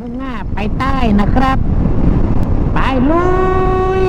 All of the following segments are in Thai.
มุ่งหน้าไปใต้นะครับ ไปลุย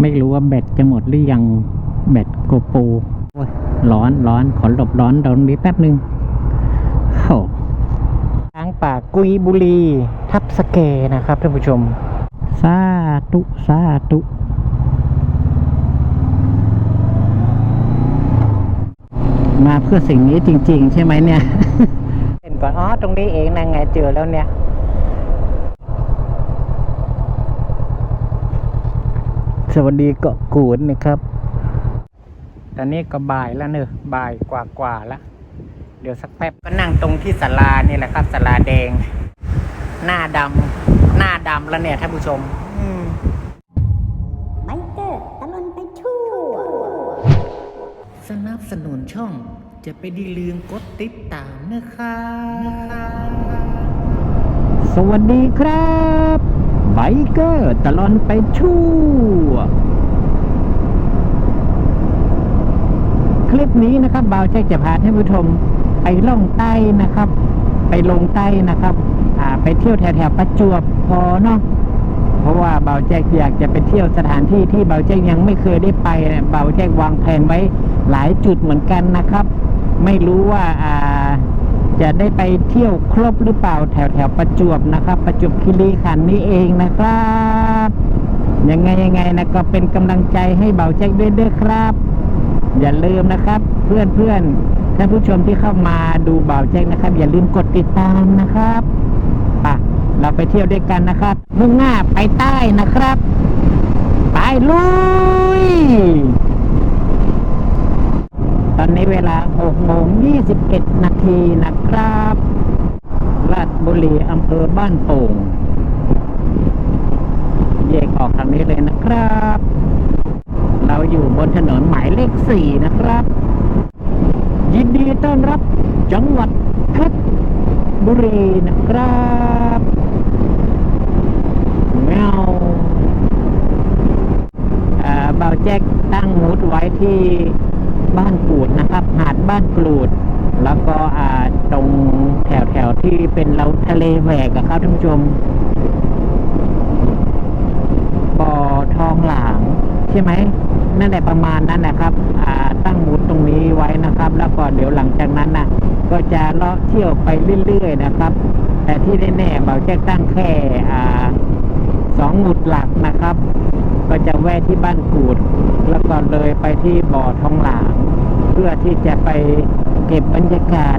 ไม่รู้ว่าแบตจะหมดหรือยังแบตโกโปรโอ้ยร้อนร้อนขอหลบร้อนตรงนี้แป๊บหนึ่งโอ้ช้างป่ากุยบุรี ทับสเกนะครับท่านผู้ชม สาธุ สาธุ มาเพื่อสิ่งนี้จริง ๆ ใช่ไหมเนี่ยเห็นก่อนอ๋อตรงนี้เองนะไงเจอแล้วเนี่ยสวัสดีเกาะกูดนะครับ ตอนนี้ก็บ่ายแล้วเนอะบ่ายกว่าๆแล้วเดี๋ยวสักแป๊บก็นั่งตรงที่ศาลานี่แหละครับศาลาแดง หน้าดำหน้าดำแล้วเนี่ยท่านผู้ชม สนับสนุนช่อง จะไปดีลืมกดติดตามนะคะสวัสดีครับไบเกอร์ตลอนไปชั่ว คลิปนี้นะครับบ่าวแจ็คจะพาท่านผู้ชมไปล่องใต้นะครับ ไปลงใต้นะครับ อ่าไปเที่ยวแถวๆประจวบพอเนาะเพราะว่าเบาแจ็คอยากจะไปเที่ยวสถานที่ที่เบาแจ็คยังไม่เคยได้ไปเนี่ยเบาแจ็ควางแผนไว้ หลายจุดเหมือนกันนะครับ ไม่รู้ว่าอ่าจะได้ไปเที่ยวครบหรือเปล่าแถวแถวประจวบนะครับ ประจวบคีรีขันธ์นี่เองนะครับยังไงยังไงนะก็เป็นกำลังใจให้เบาแจ็คด้วยด้อครับ อย่าลืมนะครับ เพื่อนเพื่อนๆท่านผู้ชมที่เข้ามาดูเบาแจ็คนะครับ อย่าลืมกดติดตามนะครับไปะเราไปเที่ยวด้วยกันนะครับ มุ่งหน้าไปใต้นะครับ ไปลุย ตอนนี้เวลา6โมง21 นาทีนะครับลาดบุรีอำเภอบ้านโป่งแยกออกทางนี้เลยนะครับ เราอยู่บนถนนหมายเลข 4 นะครับ ยินดีต้อนรับจังหวัดเพชรบุรีนะครับแมวอ่าเบาแจ็คตั้งมูดไว้ที่ บ้านกูดนะครับ หาดบ้านกูด แล้วก็อ่าตรงแถวแถวๆที่เป็นเราทะเลแหวกอะครับท่านผู้ชมบ่อทองหลางใช่ไหมนั่นแหละประมาณนั้นนะครับ อ่า ตั้งมุดตรงนี้ไว้นะครับ แล้วก็เดี๋ยวหลังจากนั้นนะก็จะเลาะเที่ยวไปเรื่อยๆนะครับ แต่ที่แน่ๆเบาแจ้งตั้งแค่ อ่าสองหมุดหลักนะครับ ก็จะแวะที่บ้านกูด แล้วก็เลยไปที่บ่อทองหลาง เพื่อที่จะไปเก็บบรรยากาศ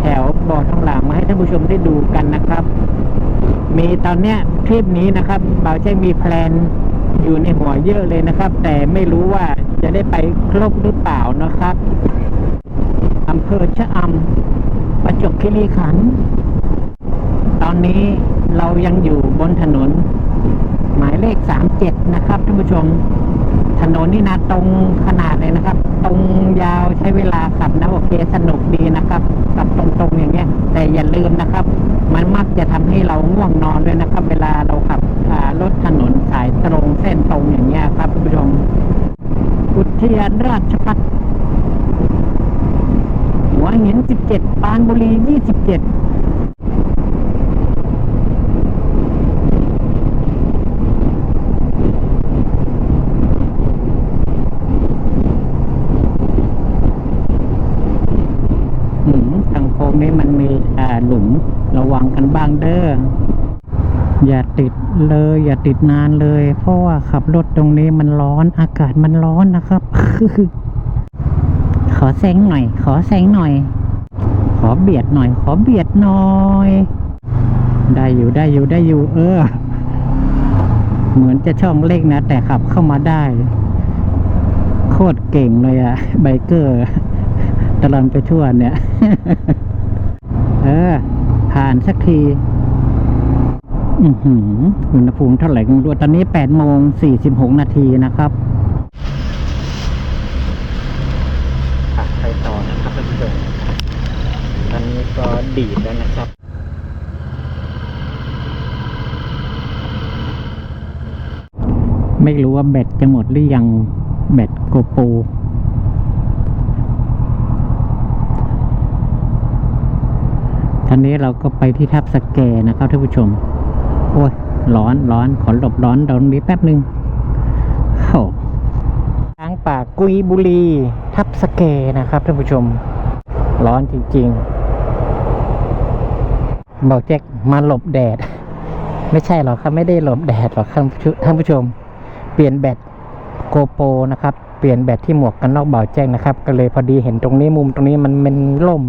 แถวบ่อทองหลางมาให้ท่านผู้ชมได้ดูกันนะครับ มีตอนเนี้ยทริปนี้นะครับเบาแจ้งมีแพลนอยู่ในหัวเยอะเลยนะครับ แต่ไม่รู้ว่าจะได้ไปครบหรือเปล่านะครับอำเภอชะอำประจวบคีรีขันธ์ตอนนี้เรายังอยู่บนถนน 37 นะครับท่านผู้ชม ถนนนี่นะตรงขนาดเลยนะครับ ตรงยาวใช้เวลาขับนะโอเคสนุกดีนะครับขับตรงๆอย่างเงี้ย แต่อย่าลืมนะครับ มันมักจะทำให้เราง่วงนอนด้วยนะครับ เวลาเราขับรถถนนสายตรงเส้นตรงอย่างเงี้ยครับท่านผู้ชมอุทยานราชพัฒน์หัวหิน17ปานบุรี 27 หืมทา งโค้งนี้มันมีอ่าหลุมระวังกันบ้างเด้ออย่าติดเลย อย่าติดนานเลย เพราะว่าขับรถตรงนี้มันร้อนอากาศมันร้อนนะครับ ขอแซงหน่อย ขอแซงหน่อย ขอเบียดหน่อย ขอเบียดหน่อย ได้อยู่ได้อยู่ได้อยู่ เออ เหมือนจะช่องเล็กนะ แต่ขับเข้ามาได้ โคตรเก่งเลยอะไบเกอร์ตลอดไปทั่วเนี่ย ออผ่านสักที อือหืออุณหภูมิเท่าไหร่กันดูตอนนี้แปดโมงสี่สิบหกนาทีนะครับไปต่อนะครับท่านผู้ชมตอนนี้ก็ดีดแล้วนะครับไม่รู้ว่าแบตจะหมดหรือยังแบตโกโปร ท่านนี้เราก็ไปที่ทับสแกนะครับท่านผู้ชม โอ้ยร้อนร้อนขอหลบร้อนตรงนี้แป๊บหนึ่งโอ้ทางป่ากุยบุรี ทับสแกนะครับท่านผู้ชม ร้อนจริงๆบอกแจ็คมาหลบแดด ไม่ใช่หรอกครับไม่ได้หลบแดดหรอกครับท่านผู้ชม เปลี่ยนแบตโกโปรนะครับ เปลี่ยนแบตที่หมวกกันนอกเบาแจ้งนะครับ ก็เลยพอดีเห็นตรงนี้มุมตรงนี้มันเป็นล่ม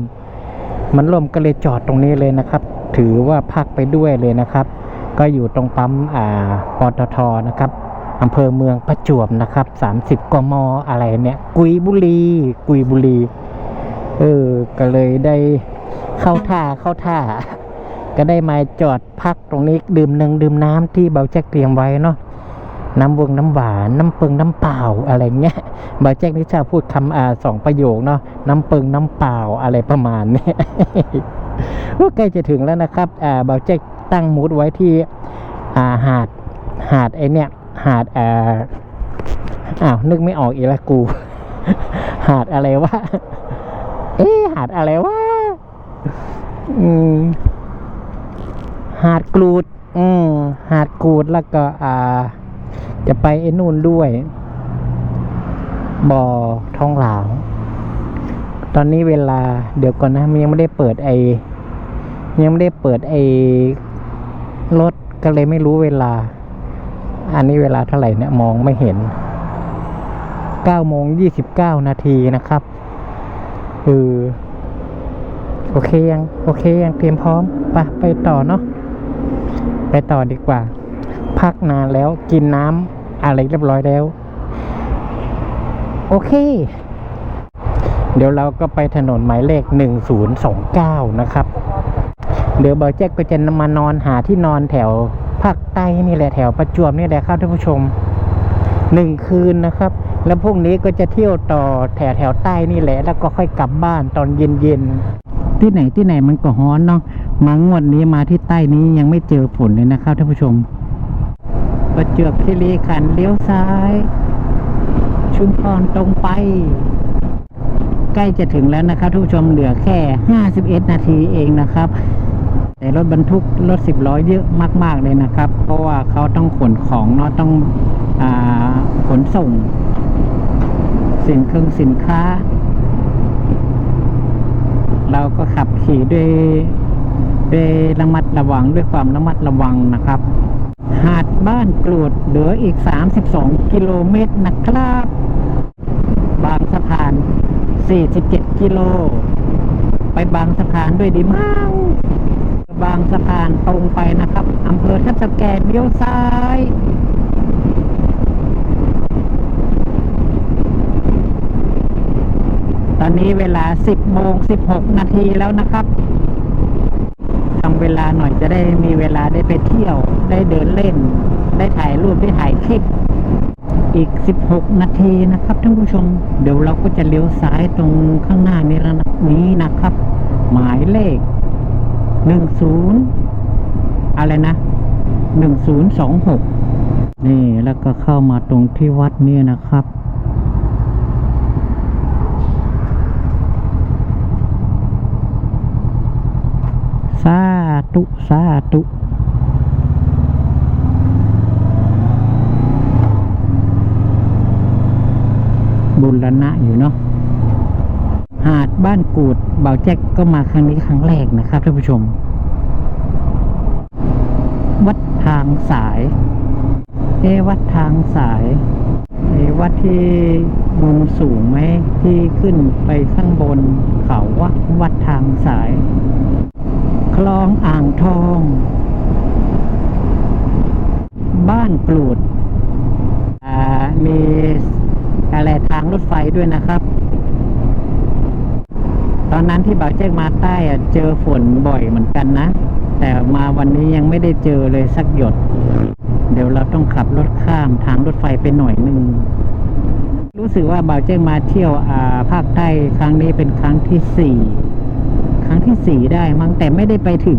มันล่มก็เลยจอดตรงนี้เลยนะครับ ถือว่าพักไปด้วยเลยนะครับ ก็อยู่ตรงปั๊มอ่าปตทนะครับอำเภอเมืองประจวบนะครับ 30กมอะไรเนี่ย กุยบุรี กุยบุรี เออ ก็เลยได้เข้าท่าเข้าท่า ก็ได้มาจอดพักตรงนี้ดื่มหนึ่งดื่มน้ำที่เบาแจ็คเตรียมไว้เนาะ น้ำวงน้ำหวาน น้ำเปิงน้ำเปล่าอะไรเงี้ยบาแจ็คนี่ชอบพูดคำอ่าสองประโยคเนาะน้ำเปิงน้ำเปล่าอะไรประมาณเนี้ยใกล้จะถึงแล้วนะครับอ่าบาแจ็คตั้งมูดไว้ที่อ่าหาดหาดไอเนี่ยหาดอ่าอ้าวนึกไม่ออกอีแล้วกู หาดอะไรวะเอ๊หาดอะไรวะอืมหาดกรูด อืมหาดกรูดแล้วก็อ่า จะไปไอ้นู่นด้วยบ่อทองหลางตอนนี้เวลาเดี๋ยวก่อนนะมันยังไม่ได้เปิดไอยังไม่ได้เปิดไอรถก็เลยไม่รู้เวลา อันนี้เวลาเท่าไหร่เนี่ยมองไม่เห็น9โมง29 นาทีนะครับเออโอเคยัง โอเคยังเตรียมพร้อม ไปไปต่อเนาะไปต่อดีกว่า พักนานแล้วกินน้ำอะไรเรียบร้อยแล้ว โอเค เดี๋ยวเราก็ไปถนนหมายเลข 1029 นะครับ เดี๋ยวเบาแจ็คก็จะมานอนหาที่นอนแถวภาคใต้นี่แหละแถวประจวบนี่แหละครับท่านผู้ชมหนึ่งคืนนะครับ แล้วพรุ่งนี้ก็จะเที่ยวต่อแถวแถวใต้นี่แหละ แล้วก็ค่อยกลับบ้านตอนเย็นๆที่ไหนที่ไหนมันก็ฮ้อนเนาะมางวดนี้มาที่ใต้นี้ยังไม่เจอฝนเลยนะครับท่านผู้ชม ประจวบคีรีขันเลี้ยวซ้าย ชุมพรตรงไป ใกล้จะถึงแล้วนะครับทุกผู้ชมเหลือแค่ 51 นาทีเองนะครับ แต่รถบรรทุกรถสิบล้อเยอะมาก ๆ เลยนะครับ เพราะว่าเขาต้องขนของเนาะต้องอขนส่ง สินเครื่องสินค้า เราก็ขับขี่ด้วยด้วยระมัดระวังด้วยความระมัดระวังนะครับ หาดบ้านกรวดเหลืออีก 32 กิโลเมตรนะครับ บางสะพาน 47 กิโล ไปบางสะพานด้วยดีมั้งบางสะพานตรงไปนะครับอำเภอทับสแกเลี้ยวซ้ายตอนนี้เวลา 10 โมง 16 นาทีแล้วนะครับ ทำเวลาหน่อยจะได้มีเวลาได้ไปเที่ยว ได้เดินเล่น ได้ถ่ายรูปได้ถ่ายคลิป อีก 16 นาทีนะครับท่านผู้ชม เดี๋ยวเราก็จะเลี้ยวซ้ายตรงข้างหน้านี้แล้วนี้นะครับ หมายเลข 10 อะไรนะ 1026 นี่แล้วก็เข้ามาตรงที่วัดนี่นะครับสาธุสาธุ บุรณะอยู่เนาะหาดบ้านกูดเบาแจ็คก็มาครั้งนี้ครั้งแรกนะครับท่านผู้ชม วัดทางสายเอวัดทางสายเอะวัดที่มุมสูงไหมที่ขึ้นไปข้างบนเขาวัดวัดทางสาย คลองอ่างทอง บ้านกรูดอ่ามี อะไรทางรถไฟด้วยนะครับ ตอนนั้นที่บ่าวแจ้งมาใต้อะเจอฝนบ่อยเหมือนกันนะ แต่มาวันนี้ยังไม่ได้เจอเลยสักหยด เดี๋ยวเราต้องขับรถข้ามทางรถไฟไปหน่อยหนึ่งรู้สึกว่าบ่าวแจ้งมาเที่ยวอ่าภาคใต้ครั้งนี้เป็นครั้งที่สี่ครั้งที่สี่ได้มั้งแต่ไม่ได้ไปถึง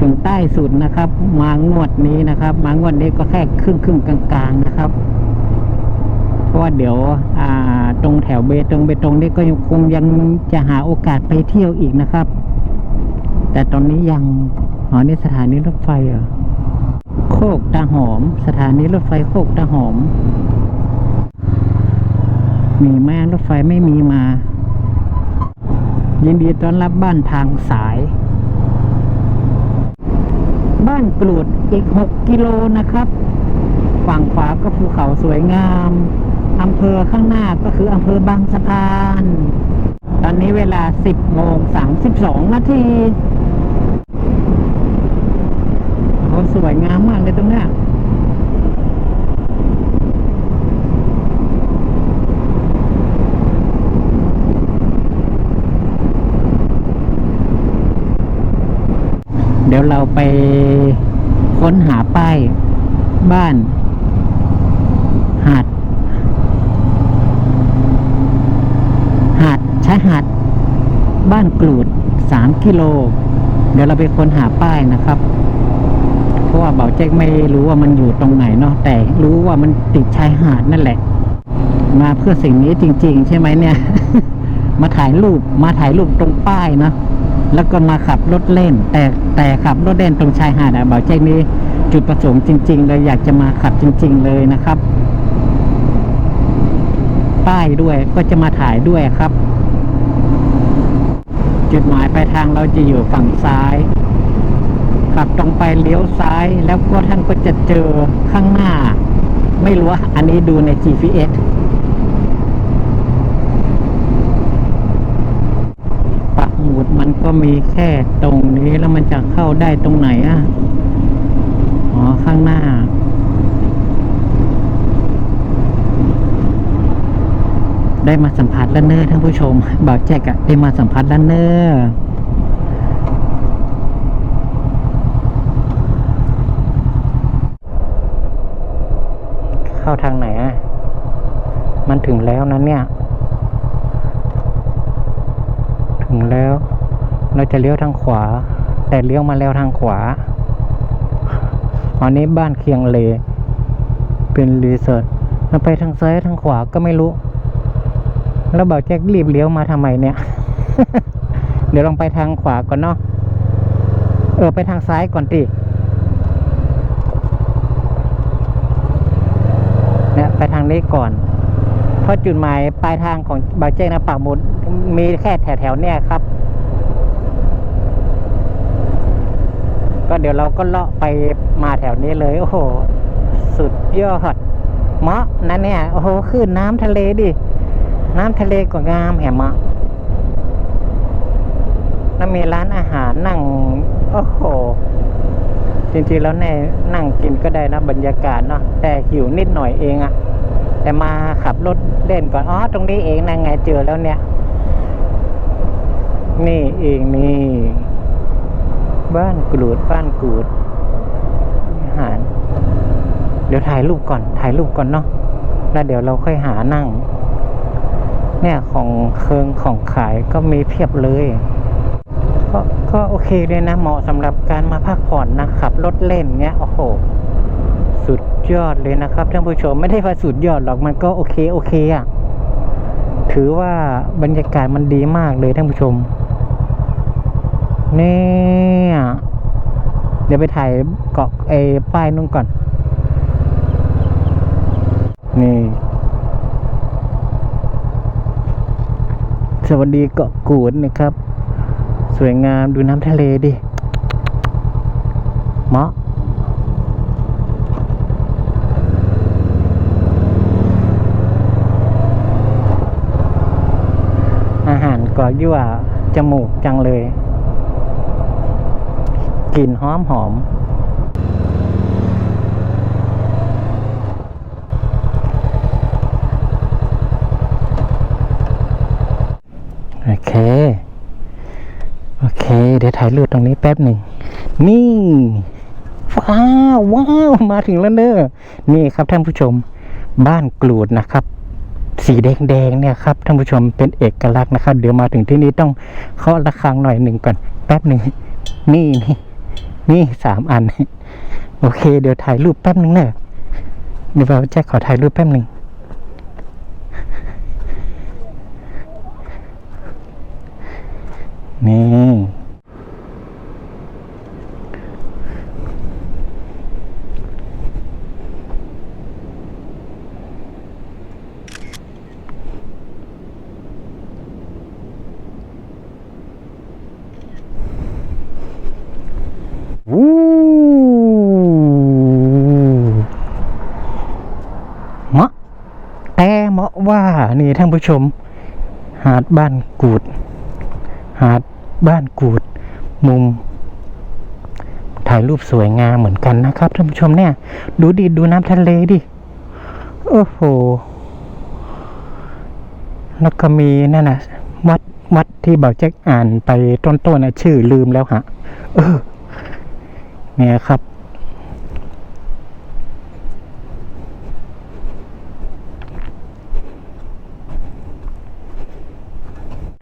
ถึงใต้สุดนะครับ มางวดนี้นะครับ มางวดนี้ก็แค่ครึ่งครึ่งกลางๆนะครับ เพราะว่าเดี๋ยวตรงแถวเบตงเบตงนี่ก็ยังคงยังจะหาโอกาสไปเที่ยวอีกนะครับ แต่ตอนนี้ยังอ๋อนี่สถานีรถไฟเหรอโคกตาหอม สถานีรถไฟโคกตาหอม มีไหมรถไฟไม่มีมา ยินดีต้อนรับบ้านทางสาย บ้านกรูดอีก 6 กิโลนะครับ ฝั่งขวาก็ภูเขาสวยงาม อำเภอข้างหน้าก็คืออำเภอบางสะพาน ตอนนี้เวลา 10โมง32นาทีโอ้สวยงามมากเลยตรงนี้เดี๋ยวเราไปค้นหาป้ายบ้าน หาด หาดชายหาดบ้านกรูดสามกิโล เดี๋ยวเราไปค้นหาป้ายนะครับ เพราะว่าเบาเจ๊กไม่รู้ว่ามันอยู่ตรงไหนเนาะแต่รู้ว่ามันติดชายหาดนั่นแหละ มาเพื่อสิ่งนี้จริง ๆ ใช่ไหมเนี่ย มาถ่ายรูปมาถ่ายรูปตรงป้ายเนาะแล้วก็มาขับรถเล่น แต่แต่ขับรถเล่นตรงชายหาดอะเบาเจ๊กนี้จุดประสงค์จริง ๆ เลยอยากจะมาขับจริง ๆ เลยนะครับ ป้ายด้วยก็จะมาถ่ายด้วยครับ จุดหมายปลายทางเราจะอยู่ฝั่งซ้าย ขับตรงไปเลี้ยวซ้ายแล้วก็ท่านก็จะเจอข้างหน้า ไม่รู้ว่าอันนี้ดูใน GPS ปักหมุดมันก็มีแค่ตรงนี้แล้วมันจะเข้าได้ตรงไหนอะ อ๋อ ข้างหน้า ได้มาสัมผัสล้วเนอร์ท่านผู้ชมบ่าวแจกอะได้มาสัมผัสล้วเนอร์เข้าทางไหนอะมันถึงแล้วนะเนี่ย ถึงแล้ว เราจะเลี้ยวทางขวา แต่เลี้ยวมาแล้วทางขวาอันนี้บ้านเคียงเล เป็นรีสอร์ทเราไปทางซ้ายทางขวาก็ไม่รู้ แล้วบอกแจ็ครีบเลี้ยวมาทำไมเนี่ย เดี๋ยวลองไปทางขวาก่อนเนาะ เออไปทางซ้ายก่อนติเนี่ยไปทางนี้ก่อน เพราะจุดหมายปลายทางของบาเจ้นะปากหมุดมีแค่แถวๆเนี่ยครับ ก็เดี๋ยวเราก็เลาะไปมาแถวนี้เลย โอ้โห สุดยอดเหมาะนะเนี่ย โอ้โหขึ้นน้ำทะเลดิ น้ำทะเลก็งามแหมะแล้วมีร้านอาหารนั่ง โอ้โห จริงๆแล้วเนี่ยนั่งกินก็ได้นะบรรยากาศเนาะ แต่หิวนิดหน่อยเองอะแต่มาขับรถเล่นก่อน อ๋อ ตรงนี้เองนะไงเจอแล้วเนี่ย นี่เองนี่ บ้านกรูด บ้านกรูด อาหาร เดี๋ยวถ่ายรูปก่อน ถ่ายรูปก่อนเนาะ แล้วเดี๋ยวเราค่อยหานั่ง เนี่ยของเครื่องของขายก็มีเพียบเลยก็ก็โอเคเลยนะเหมาะสำหรับการมาพักผ่อนนะขับรถเล่นเงี้ยโอ้โห สุดยอดเลยนะครับท่านผู้ชมไม่ได้ว่าสุดยอดหรอกมันก็โอเคโอเคอะถือว่าบรรยากาศมันดีมากเลยท่านผู้ชมเนี่ยเดี๋ยวไปถ่ายเกาะไอ้ป้ายนู่นก่อน นี่ สวัสดีเกาะกูดนะครับ สวยงามดูน้ำทะเลดิเหมาะอาหารก็ยั่วจมูกจังเลย กลิ่นหอมหอม เค โอเค เดี๋ยวถ่ายรูปตรงนี้แป๊บหนึ่ง นี่ ว้าว ว้าว มาถึงแล้วเนอะนี่ครับท่านผู้ชม บ้านกรูดนะครับ สีแดงๆเนี่ยครับท่านผู้ชมเป็นเอกลักษณ์นะครับ เดี๋ยวมาถึงที่นี้ต้องเคาะระฆังหน่อยหนึ่งก่อน แป๊บหนึ่ง นี่นี่นี่สามอัน โอเค เดี๋ยวถ่ายรูปแป๊บหนึ่งเนอะเดี๋ยวเราแจ็คขอถ่ายรูปแป๊บหนึ่ง นี่ วู้มะแต่มะว่า นี่ท่านผู้ชม หาดบ้านกูด หาด บ้านกูด มุม ถ่ายรูปสวยงามเหมือนกันนะครับท่านผู้ชมเนี่ย ดูดิดูน้ำทะเลดิ โอ้โห แล้วก็มีนั่นนะวัดวัดที่เบาแจ็คอ่านไปต้นๆนะชื่อลืมแล้วฮะ เออ เนี่ยครับ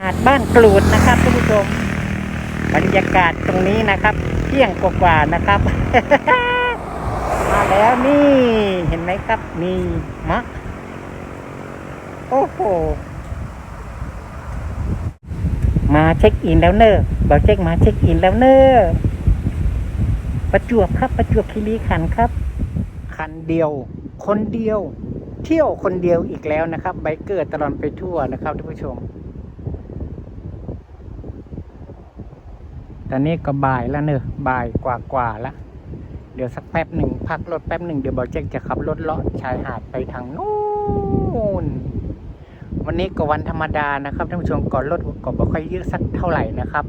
หาดบ้านกรูดนะครับท่านผู้ชม บรรยากาศตรงนี้นะครับ เที่ยงกว่าๆนะครับ มาแล้วนี่เห็นไหมครับนี่มะโอ้โหมาเช็คอินแล้วเนอะบอเช็คมาเช็คอินแล้วเนอะประจวบครับประจวบคีรีขันครับ คันเดียว คนเดียว เที่ยวคนเดียวอีกแล้วนะครับไบเกอร์ตลอดไปทั่วนะครับท่านผู้ชม ตอนนี้ก็บ่ายแล้วเนอะบ่ายกว่ากว่าๆแล้วเดี๋ยวสักแป๊บหนึ่งพักรถแป๊บหนึ่งเดี๋ยวบอเจ๊กจะขับรถเลาะชายหาดไปทางนู้นวันนี้ก็วันธรรมดานะครับท่านผู้ชมก่อนรถก็บ่ค่อยเยอะสักเท่าไหร่นะครับ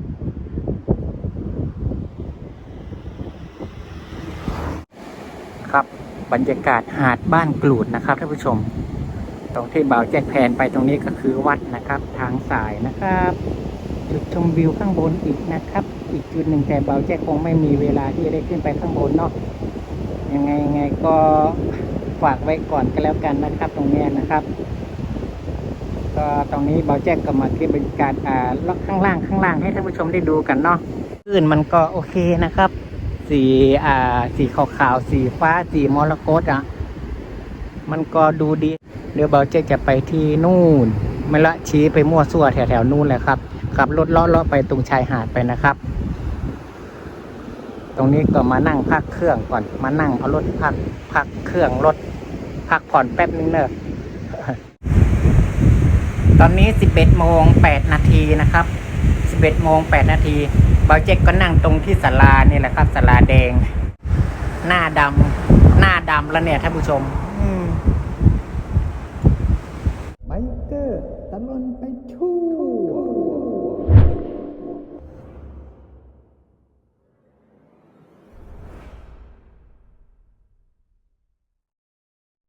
ครับบรรยากาศหาดบ้านกลูดนะครับท่านผู้ชม ตรงที่บ่าวแจ็คแพนไปตรงนี้ก็คือวัดนะครับ ทางสายนะครับ จุดชมวิวข้างบนอีกนะครับ อีกจุดหนึ่งแต่เบาแจ็คคงไม่มีเวลาที่จะได้ขึ้นไปข้างบนเนาะยังไงยังไงก็ฝากไว้ก่อนก็แล้วกันนะครับ ตรงนี้นะครับ ก็ตรงนี้เบาแจ็คก็มาที่บรรยากาศอ่าล็อกข้างล่างข้างล่างให้ท่านผู้ชมได้ดูกันเนาะคลื่นมันก็โอเคนะครับ สีอ่าสีขาวๆสีฟ้าสีมรกตอะ มันก็ดูดี เดี๋ยวเบาเจ๊จะไปที่นู่น ไม่ละชี้ไปมั่วซั่วแถวๆนู่นเลยครับขับรถเลาะๆไปตรงชายหาดไปนะครับ ตรงนี้ก็มานั่งพักเครื่องก่อนมานั่งเอารถพักพักเครื่องรถพักผ่อนแป๊บนึงเนอะตอนนี้ 11โมง8นาทีนะครับ 11โมง8นาทีเบาเจ๊กก็นั่งตรงที่ศาลานี่แหละครับศาลาแดง หน้าดำหน้าดำแล้วเนี่ยท่านผู้ชม อืม ไบเกอร์ตะล นไป